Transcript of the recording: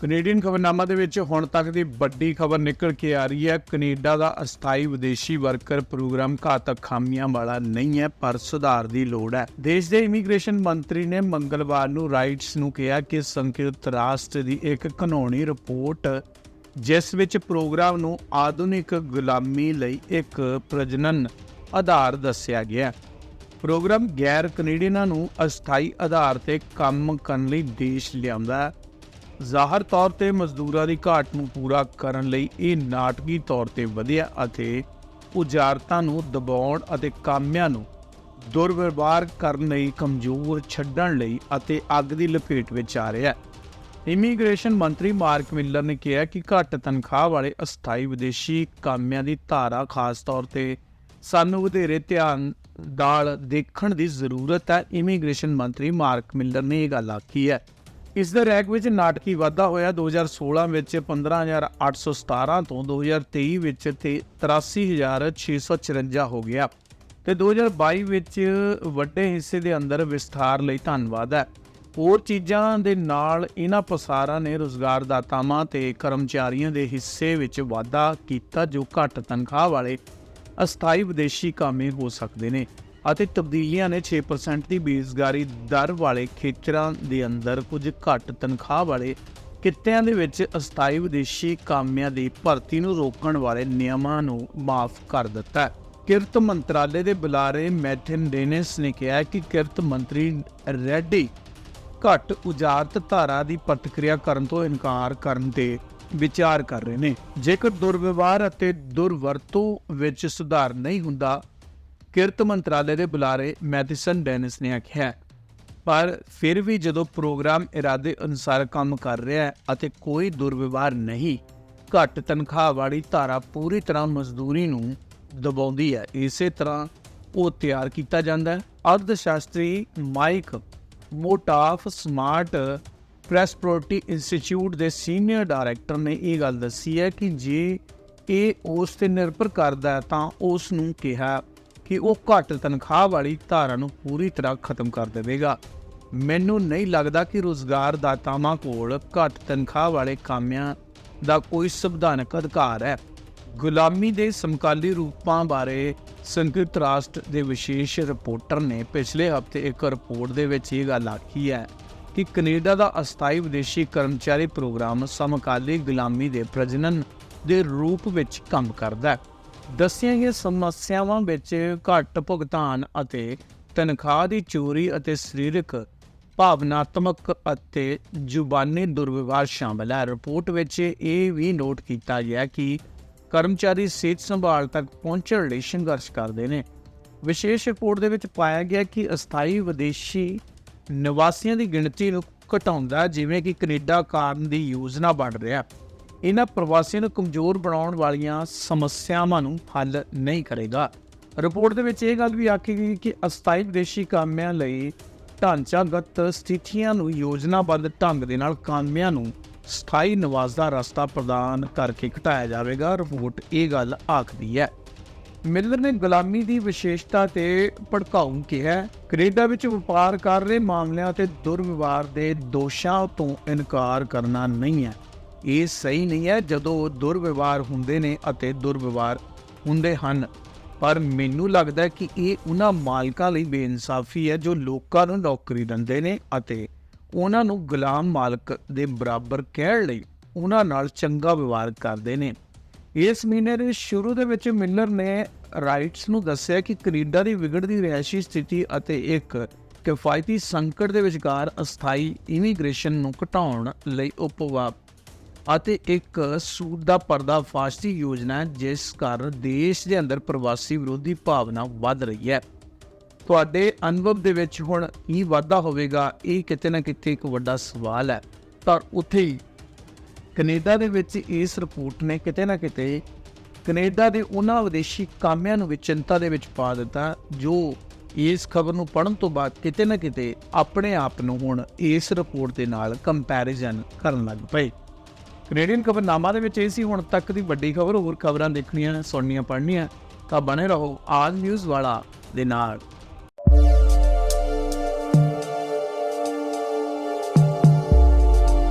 Canadian ਖਬਰਨਾਮਾ ਦੇ ਵਿੱਚ ਹੁਣ ਤੱਕ ਦੀ ਵੱਡੀ ਖਬਰ ਨਿਕਲ ਕੇ ਆ ਰਹੀ ਹੈ। ਕੈਨੇਡਾ ਦਾ ਅਸਥਾਈ ਵਿਦੇਸ਼ੀ ਵਰਕਰ ਪ੍ਰੋਗਰਾਮ ਘਾਤਕ ਖਾਮੀਆਂ ਵਾਲਾ ਨਹੀਂ ਹੈ, ਪਰ ਸੁਧਾਰ ਦੀ ਲੋੜ ਹੈ। ਦੇਸ਼ ਦੇ ਇਮੀਗ੍ਰੇਸ਼ਨ ਮੰਤਰੀ ਨੇ ਮੰਗਲਵਾਰ ਨੂੰ ਰਾਈਟਸ ਨੂੰ ਕਿਹਾ ਕਿ ਸੰਯੁਕਤ ਰਾਸ਼ਟਰ ਦੀ ਇੱਕ ਕਾਨੂੰਨੀ ਰਿਪੋਰਟ, ਜਿਸ ਵਿੱਚ ਪ੍ਰੋਗਰਾਮ ਨੂੰ ਆਧੁਨਿਕ ਗੁਲਾਮੀ ਲਈ ਇੱਕ ਪ੍ਰਜਨਨ ਆਧਾਰ ਦੱਸਿਆ ਗਿਆ ਪ੍ਰੋਗਰਾਮ ਗੈਰ ਕੈਨੇਡੀਅਨਾਂ ਨੂੰ ਅਸਥਾਈ ਆਧਾਰ ਤੇ ਕੰਮ ਕਰਨ ਲਈ ਦੇਸ਼ ਲਿਆਉਂਦਾ ਹੈ। ਜ਼ਾਹਰ ਤੌਰ ਤੇ ਮਜ਼ਦੂਰਾਂ ਦੀ ਘਾਟ ਨੂੰ ਪੂਰਾ ਕਰਨ ਲਈ ਇਹ ਨਾਟਕੀ ਤੌਰ ਤੇ ਵਧਿਆ ਅਤੇ ਉਜਾਰਤਾਂ ਨੂੰ ਦਬਾਉਣ ਅਤੇ ਕਾਮਿਆਂ ਨੂੰ ਦੁਰਵਿਵਹਾਰ ਕਰਨ ਲਈ ਕਮਜ਼ੋਰ ਛੱਡਣ ਲਈ ਅਤੇ ਅੱਗ ਦੀ ਲਪੇਟ ਵਿੱਚ ਆ ਰਿਹਾ ਹੈ। ਇਮੀਗ੍ਰੇਸ਼ਨ ਮੰਤਰੀ ਮਾਰਕ ਮਿਲਰ ਨੇ ਕਿਹਾ ਕਿ ਘੱਟ ਤਨਖਾਹ ਵਾਲੇ ਅਸਥਾਈ ਵਿਦੇਸ਼ੀ ਕਾਮਿਆਂ ਦੀ ਧਾਰਾ ਖਾਸ ਤੌਰ ਤੇ ਸਾਨੂੰ ਵਧੇਰੇ ਧਿਆਨ ਨਾਲ ਦੇਖਣ ਦੀ ਜ਼ਰੂਰਤ ਹੈ। ਇਮੀਗ੍ਰੇਸ਼ਨ ਮੰਤਰੀ ਮਾਰਕ ਮਿਲਰ ਨੇ ਇਹ ਗੱਲ ਆਖੀ ਹੈ। ਇਸ ਦੇ ਰੈਕ ਵਿੱਚ ਨਾਟਕੀ ਵਾਧਾ ਹੋਇਆ। 2016 ਵਿੱਚ 15817 ਤੋਂ 2023 ਵਿੱਚ ਤੇ 83654 ਹੋ ਗਿਆ। ਤੇ 2022 ਵਿੱਚ ਵੱਡੇ ਹਿੱਸੇ ਦੇ ਅੰਦਰ ਵਿਸਥਾਰ ਲਈ ਧੰਨਵਾਦ ਹੈ। ਹੋਰ ਚੀਜ਼ਾਂ ਦੇ ਨਾਲ ਇਹਨਾਂ ਪਸਾਰਾਂ ਨੇ ਰੋਜ਼ਗਾਰਦਾਤਾਵਾਂ ਤੇ ਕਰਮਚਾਰੀਆਂ ਦੇ ਹਿੱਸੇ ਵਿੱਚ ਵਾਧਾ ਕੀਤਾ, ਜੋ ਘੱਟ ਤਨਖਾਹ ਵਾਲੇ ਅਸਥਾਈ ਵਿਦੇਸ਼ੀ ਕਾਮੇ ਹੋ ਸਕਦੇ ਨੇ। ਅਤੇ ਤਬਦੀਲੀਆਂ ਨੇ 6% ਦੀ ਬੇਰੁਜ਼ਗਾਰੀ ਦਰ ਵਾਲੇ ਖੇਤਰਾਂ ਦੇ ਅੰਦਰ ਕੁਝ ਘੱਟ ਤਨਖਾਹ ਵਾਲੇ ਕਿੱਤਿਆਂ ਦੇ ਵਿੱਚ ਅਸਥਾਈ ਵਿਦੇਸ਼ੀ ਕਾਮਿਆਂ ਦੀ ਭਰਤੀ ਨੂੰ ਰੋਕਣ ਵਾਲੇ ਨਿਯਮਾਂ ਨੂੰ ਮਾਫ ਕਰ ਦਿੱਤਾ ਹੈ। ਕਿਰਤ ਮੰਤਰਾਲੇ ਦੇ ਬੁਲਾਰੇ ਮੈਥਨ ਡੇਨਿਸ ਨੇ ਕਿਹਾ ਕਿ ਕਿਰਤ ਮੰਤਰੀ ਰੈਡੀ ਘੱਟ ਉਜਾਰਤ ਧਾਰਾ ਦੀ ਪ੍ਰਤੀਕਿਰਿਆ ਕਰਨ ਤੋਂ ਇਨਕਾਰ ਕਰਨ ਤੇ ਵਿਚਾਰ ਕਰ ਰਹੇ ਨੇ। ਜੇਕਰ ਦੁਰਵਿਵਹਾਰ ਅਤੇ ਦੁਰਵਰਤੋਂ ਵਿੱਚ ਸੁਧਾਰ ਨਹੀਂ ਹੁੰਦਾ ਕਿਰਤ ਮੰਤਰਾਲੇ ਦੇ ਬੁਲਾਰੇ ਮੈਥਿਸਨ ਡੈਨਿਸ ਨੇ ਆਖਿਆ ਪਰ ਫਿਰ ਵੀ ਜਦੋਂ ਪ੍ਰੋਗਰਾਮ ਇਰਾਦੇ ਅਨੁਸਾਰ ਕੰਮ ਕਰ ਰਿਹਾ ਹੈ ਅਤੇ ਕੋਈ ਦੁਰਵਿਵਹਾਰ ਨਹੀਂ, ਘੱਟ ਤਨਖਾਹ ਵਾਲੀ ਧਾਰਾ ਪੂਰੀ ਤਰ੍ਹਾਂ ਮਜ਼ਦੂਰੀ ਨੂੰ ਦਬਾਉਂਦੀ ਹੈ। ਇਸੇ ਤਰ੍ਹਾਂ ਉਹ ਤਿਆਰ ਕੀਤਾ ਜਾਂਦਾ ਹੈ। ਅਰਧ ਸ਼ਾਸਤਰੀ ਮਾਈਕ ਮੋਟਾਫ ਸਮਾਰਟ ਪ੍ਰੈਸਪ੍ਰੋਟੀ ਇੰਸਟੀਚਿਊਟ ਦੇ ਸੀਨੀਅਰ ਡਾਇਰੈਕਟਰ ਨੇ ਇਹ ਗੱਲ ਦੱਸੀ ਹੈ ਕਿ ਜੇ ਇਹ ਉਸ ਤੇ ਨਿਰਭਰ ਕਰਦਾ ਤਾਂ ਉਸ ਨੂੰ ਕਿਹਾ ਕਿ ਉਹ ਘੱਟ ਤਨਖਾਹ ਵਾਲੀ ਧਾਰਾ ਨੂੰ ਪੂਰੀ ਤਰ੍ਹਾਂ ਖਤਮ ਕਰ ਦੇਵੇਗਾ। ਮੈਨੂੰ ਨਹੀਂ ਲੱਗਦਾ ਕਿ ਰੋਜ਼ਗਾਰਦਾਤਾਵਾਂ ਕੋਲ ਘੱਟ ਤਨਖਾਹ ਵਾਲੇ ਕਾਮਿਆਂ ਦਾ ਕੋਈ ਸੰਵਿਧਾਨਕ ਅਧਿਕਾਰ ਹੈ। ਗੁਲਾਮੀ ਦੇ ਸਮਕਾਲੀ ਰੂਪਾਂ ਬਾਰੇ ਸੰਯੁਕਤ ਰਾਸ਼ਟਰ ਦੇ ਵਿਸ਼ੇਸ਼ ਰਿਪੋਰਟਰ ਨੇ ਪਿਛਲੇ ਹਫ਼ਤੇ ਇੱਕ ਰਿਪੋਰਟ ਦੇ ਵਿੱਚ ਇਹ ਗੱਲ ਆਖੀ ਹੈ ਕਿ ਕੈਨੇਡਾ ਦਾ ਅਸਥਾਈ ਵਿਦੇਸ਼ੀ ਕਰਮਚਾਰੀ ਪ੍ਰੋਗਰਾਮ ਸਮਕਾਲੀ ਗੁਲਾਮੀ ਦੇ ਪ੍ਰਜਨਨ ਦੇ ਰੂਪ ਵਿੱਚ ਕੰਮ ਕਰਦਾ ਹੈ। ਦੱਸੀਆਂ ਗਈਆਂ ਸਮੱਸਿਆਵਾਂ ਵਿੱਚ ਘੱਟ ਭੁਗਤਾਨ ਅਤੇ ਤਨਖਾਹ ਦੀ ਚੋਰੀ ਅਤੇ ਸਰੀਰਕ ਭਾਵਨਾਤਮਕ ਅਤੇ ਜ਼ੁਬਾਨੀ ਦੁਰਵਿਵਹਾਰ ਸ਼ਾਮਲ ਹੈ। ਰਿਪੋਰਟ ਵਿੱਚ ਇਹ ਵੀ ਨੋਟ ਕੀਤਾ ਗਿਆ ਕਿ ਕਰਮਚਾਰੀ ਸਿਹਤ ਸੰਭਾਲ ਤੱਕ ਪਹੁੰਚਣ ਲਈ ਸੰਘਰਸ਼ ਕਰਦੇ ਨੇ। ਵਿਸ਼ੇਸ਼ ਰਿਪੋਰਟ ਦੇ ਵਿੱਚ ਪਾਇਆ ਗਿਆ ਕਿ ਅਸਥਾਈ ਵਿਦੇਸ਼ੀ ਨਿਵਾਸੀਆਂ ਦੀ ਗਿਣਤੀ ਨੂੰ ਘਟਾਉਂਦਾ ਜਿਵੇਂ ਕਿ ਕੈਨੇਡਾ ਕਾਰਨ ਦੀ ਯੋਜਨਾ ਬਣ ਰਿਹਾ ਇਹਨਾਂ ਪ੍ਰਵਾਸੀਆਂ ਨੂੰ ਕਮਜ਼ੋਰ ਬਣਾਉਣ ਵਾਲੀਆਂ ਸਮੱਸਿਆਵਾਂ ਨੂੰ ਹੱਲ ਨਹੀਂ ਕਰੇਗਾ। ਰਿਪੋਰਟ ਦੇ ਵਿੱਚ ਇਹ ਗੱਲ ਵੀ ਆਖੀ ਗਈ ਕਿ ਅਸਥਾਈ ਵਿਦੇਸ਼ੀ ਕਾਮਿਆਂ ਲਈ ਢਾਂਚਾਗਤ ਸਥਿਤੀਆਂ ਨੂੰ ਯੋਜਨਾਬੱਧ ਢੰਗ ਦੇ ਨਾਲ ਕਾਮਿਆਂ ਨੂੰ ਸਥਾਈ ਨਿਵਾਸ ਦਾ ਰਸਤਾ ਪ੍ਰਦਾਨ ਕਰਕੇ ਘਟਾਇਆ ਜਾਵੇਗਾ। ਰਿਪੋਰਟ ਇਹ ਗੱਲ ਆਖਦੀ ਹੈ। ਮਿਲਰ ਨੇ ਗੁਲਾਮੀ ਦੀ ਵਿਸ਼ੇਸ਼ਤਾ ਤੇ ਭੜਕਾਊ ਕਿਹਾ ਕੈਨੇਡਾ ਵਿੱਚ ਵਪਾਰ ਕਰ ਰਹੇ ਮਾਮਲਿਆਂ ਤੇ ਦੁਰਵਿਵਹਾਰ ਦੇ ਦੋਸ਼ਾਂ ਤੋਂ ਇਨਕਾਰ ਕਰਨਾ ਨਹੀਂ ਹੈ। ਇਹ ਸਹੀ ਨਹੀਂ ਹੈ ਜਦੋਂ ਦੁਰਵਿਵਹਾਰ ਹੁੰਦੇ ਨੇ ਅਤੇ ਦੁਰਵਿਵਹਾਰ ਹੁੰਦੇ ਹਨ। ਪਰ ਮੈਨੂੰ ਲੱਗਦਾ ਕਿ ਇਹ ਉਹਨਾਂ ਮਾਲਕਾਂ ਲਈ ਬੇਇਨਸਾਫੀ ਹੈ ਜੋ ਲੋਕਾਂ ਨੂੰ ਨੌਕਰੀ ਦਿੰਦੇ ਨੇ ਅਤੇ ਉਹਨਾਂ ਨੂੰ ਗੁਲਾਮ ਮਾਲਕ ਦੇ ਬਰਾਬਰ ਕਹਿਣ ਲਈ ਉਹਨਾਂ ਨਾਲ ਚੰਗਾ ਵਿਵਹਾਰ ਕਰਦੇ ਨੇ। ਇਸ ਮਹੀਨੇ ਦੇ ਸ਼ੁਰੂ ਦੇ ਵਿੱਚ ਮਿਲਰ ਨੇ ਰਾਈਟਸ ਨੂੰ ਦੱਸਿਆ ਕਿ ਕੈਨੇਡਾ ਦੀ ਵਿਗੜਦੀ ਰਿਹਾਇਸ਼ੀ ਸਥਿਤੀ ਅਤੇ ਇੱਕ ਕਿਫਾਇਤੀ ਸੰਕਟ ਦੇ ਵਿਚਕਾਰ ਅਸਥਾਈ ਇਮੀਗ੍ਰੇਸ਼ਨ ਨੂੰ ਘਟਾਉਣ ਲਈ ਉਪਵਾ ਅਤੇ ਇੱਕ ਸੂਟ ਦਾ ਪਰਦਾਫਾਸ਼ ਦੀ ਯੋਜਨਾ ਜਿਸ ਕਾਰਨ ਦੇਸ਼ ਦੇ ਅੰਦਰ ਪ੍ਰਵਾਸੀ ਵਿਰੋਧੀ ਭਾਵਨਾ ਵੱਧ ਰਹੀ ਹੈ। ਤੁਹਾਡੇ ਅਨੁਭਵ ਦੇ ਵਿੱਚ ਹੁਣ ਕੀ ਵਾਧਾ ਹੋਵੇਗਾ? ਇਹ ਕਿਤੇ ਨਾ ਕਿਤੇ ਇੱਕ ਵੱਡਾ ਸਵਾਲ ਹੈ। ਪਰ ਉੱਥੇ ਹੀ ਕੈਨੇਡਾ ਦੇ ਵਿੱਚ ਇਸ ਰਿਪੋਰਟ ਨੇ ਕਿਤੇ ਨਾ ਕਿਤੇ ਕੈਨੇਡਾ ਦੇ ਉਹਨਾਂ ਵਿਦੇਸ਼ੀ ਕਾਮਿਆਂ ਨੂੰ ਵੀ ਚਿੰਤਾ ਦੇ ਵਿੱਚ ਪਾ ਦਿੱਤਾ, ਜੋ ਇਸ ਖਬਰ ਨੂੰ ਪੜਨ ਤੋਂ ਬਾਅਦ ਕਿਤੇ ਨਾ ਕਿਤੇ ਆਪਣੇ ਆਪ ਨੂੰ ਹੁਣ ਇਸ ਰਿਪੋਰਟ ਦੇ ਨਾਲ ਕੰਪੈਰੀਜ਼ਨ ਕਰਨ ਲੱਗ ਪਏ। ਕੈਨੇਡੀਅਨ ਖਬਰਨਾਮਾ ਦੇ ਵਿੱਚ ਇਹ ਸੀ, ਹੁਣ ਤੱਕ ਦੀ ਵੱਡੀ ਖਬਰ, ਹੋਰ ਖਬਰਾਂ ਦੇਖਣੀਆਂ, ਸੁਣਨੀਆਂ, ਪੜ੍ਹਨੀਆਂ, ਤਾਂ ਬਣੇ ਰਹੋ ਆਲ ਨਿਊਜ਼ ਵਾਲਾ ਦੇ ਨਾਲ।